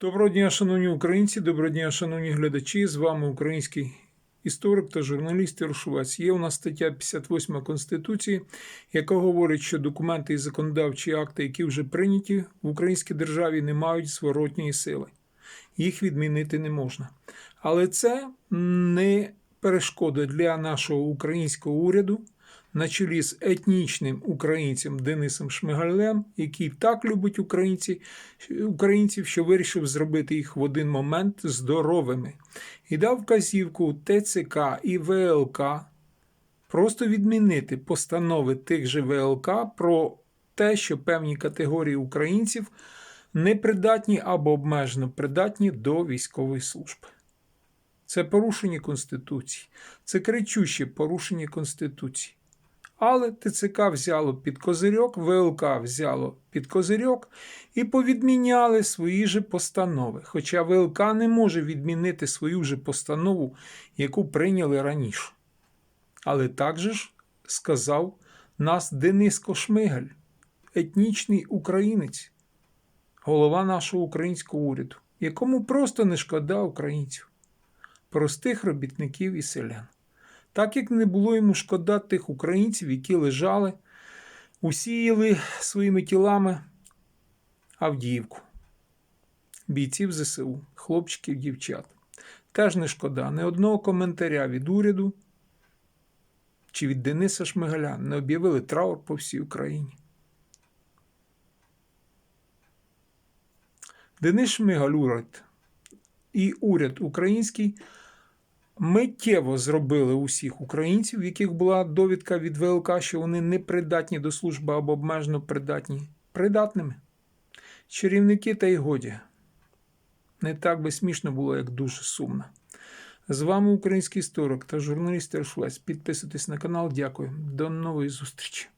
Доброго дня, шановні українці, доброго дня, шановні глядачі. З вами український історик та журналіст Іршувець. Є у нас стаття 58 Конституції, яка говорить, що документи і законодавчі акти, які вже прийняті в українській державі, не мають зворотньої сили. Їх відмінити не можна. Але це не перешкода для нашого українського уряду на чолі з етнічним українцем Денисом Шмигалем, який так любить українці, українців, що вирішив зробити їх в один момент здоровими, і дав вказівку ТЦК і ВЛК просто відмінити постанови тих же ВЛК про те, що певні категорії українців непридатні або обмежено придатні до військової служби. Це порушення Конституції, це кричуще порушення Конституції. Але ТЦК взяло під козирьок, ВЛК взяло під козирьок і повідміняли свої же постанови. Хоча ВЛК не може відмінити свою же постанову, яку прийняли раніше. Але також ж сказав нас Дениско Шмигаль, етнічний українець, голова нашого українського уряду, якому просто не шкода українців, простих робітників і селян так як не було йому шкода тих українців, які лежали, усіяли своїми тілами Авдіївку, бійців ЗСУ, хлопчиків, дівчат. Теж не шкода не одного коментаря від уряду чи від Дениса Шмигаля не об'явили траур по всій Україні. Денис Шмигаль уряд і уряд український миттєво зробили усіх українців, в яких була довідка від ВЛК, що вони не придатні до служби або обмежено придатні, придатними. Чарівники та й годі. Не так би смішно було, як дуже сумно. З вами український історик та журналіст Ершвець. Підписуйтесь на канал. Дякую. До нової зустрічі.